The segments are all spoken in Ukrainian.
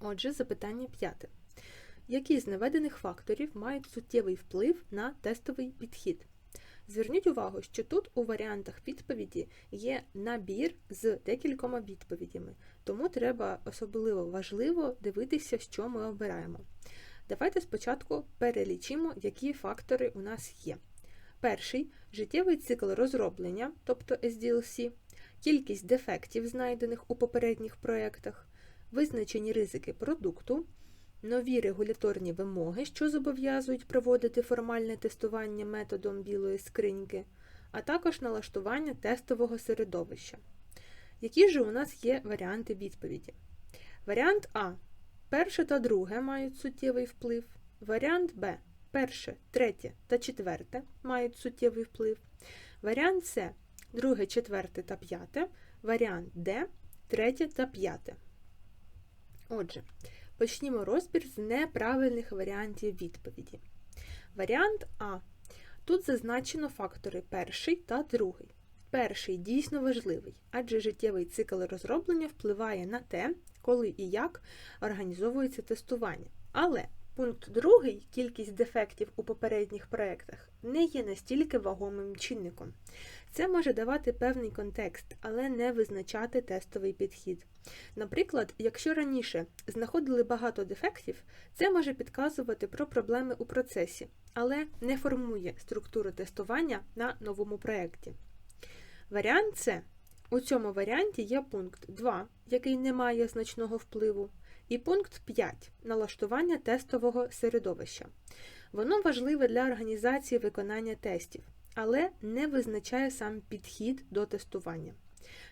Отже, запитання п'яте. Які з наведених факторів мають суттєвий вплив на тестовий підхід? Зверніть увагу, що тут у варіантах відповіді є набір з декількома відповідями, тому треба особливо важливо дивитися, що ми обираємо. Давайте спочатку перелічимо, які фактори у нас є. Перший життєвий цикл розроблення, тобто SDLC, кількість дефектів, знайдених у попередніх проєктах, визначені ризики продукту, нові регуляторні вимоги, що зобов'язують проводити формальне тестування методом білої скриньки, а також налаштування тестового середовища. Які ж у нас є варіанти відповіді? Варіант А. Перше та друге мають суттєвий вплив. Варіант Б. Перше, третє та четверте мають суттєвий вплив. Варіант С. Друге, четверте та п'яте. Варіант Д. Третє та п'яте. Отже, почнімо розбір з неправильних варіантів відповіді. Варіант А. Тут зазначено фактори перший та другий. Перший дійсно важливий, адже життєвий цикл розроблення впливає на те, коли і як організовується тестування. Але пункт другий, кількість дефектів у попередніх проєктах, не є настільки вагомим чинником. Це може давати певний контекст, але не визначати тестовий підхід. Наприклад, якщо раніше знаходили багато дефектів, це може підказувати про проблеми у процесі, але не формує структуру тестування на новому проєкті. Варіант С. У цьому варіанті є пункт 2, який не має значного впливу, і пункт 5 налаштування тестового середовища. Воно важливе для організації виконання тестів, але не визначає сам підхід до тестування.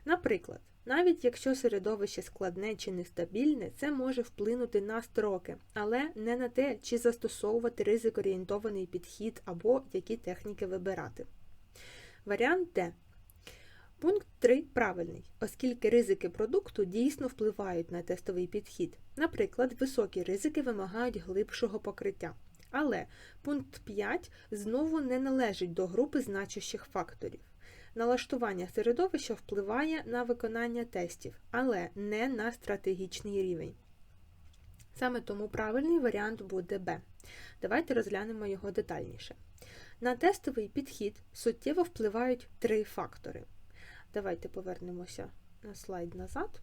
Наприклад, навіть якщо середовище складне чи нестабільне, це може вплинути на строки, але не на те, чи застосовувати ризик-орієнтований підхід або які техніки вибирати. Варіант Д. Пункт 3 правильний, оскільки ризики продукту дійсно впливають на тестовий підхід. Наприклад, високі ризики вимагають глибшого покриття. Але пункт 5 знову не належить до групи значущих факторів. Налаштування середовища впливає на виконання тестів, але не на стратегічний рівень. Саме тому правильний варіант буде Б. Давайте розглянемо його детальніше. На тестовий підхід суттєво впливають три фактори. Давайте повернемося на слайд назад.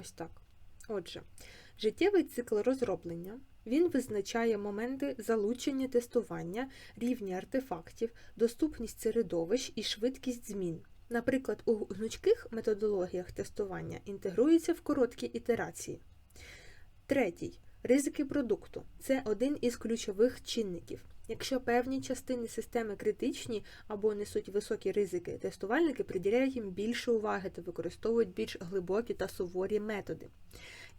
Ось так. Отже, життєвий цикл розроблення. Він визначає моменти залучення тестування, рівні артефактів, доступність середовищ і швидкість змін. Наприклад, у гнучких методологіях тестування інтегрується в короткі ітерації. Третій ризики продукту це один із ключових чинників. Якщо певні частини системи критичні або несуть високі ризики, тестувальники приділяють їм більше уваги та використовують більш глибокі та суворі методи.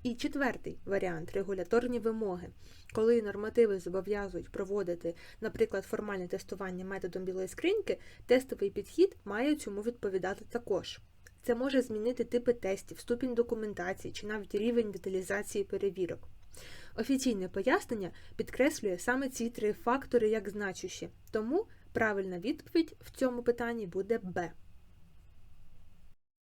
І четвертий варіант регуляторні вимоги, коли нормативи зобов'язують проводити, наприклад, формальне тестування методом білої скриньки, тестовий підхід має цьому відповідати також. Це може змінити типи тестів, ступінь документації чи навіть рівень деталізації перевірок. Офіційне пояснення підкреслює саме ці три фактори як значущі, тому правильна відповідь в цьому питанні буде Б.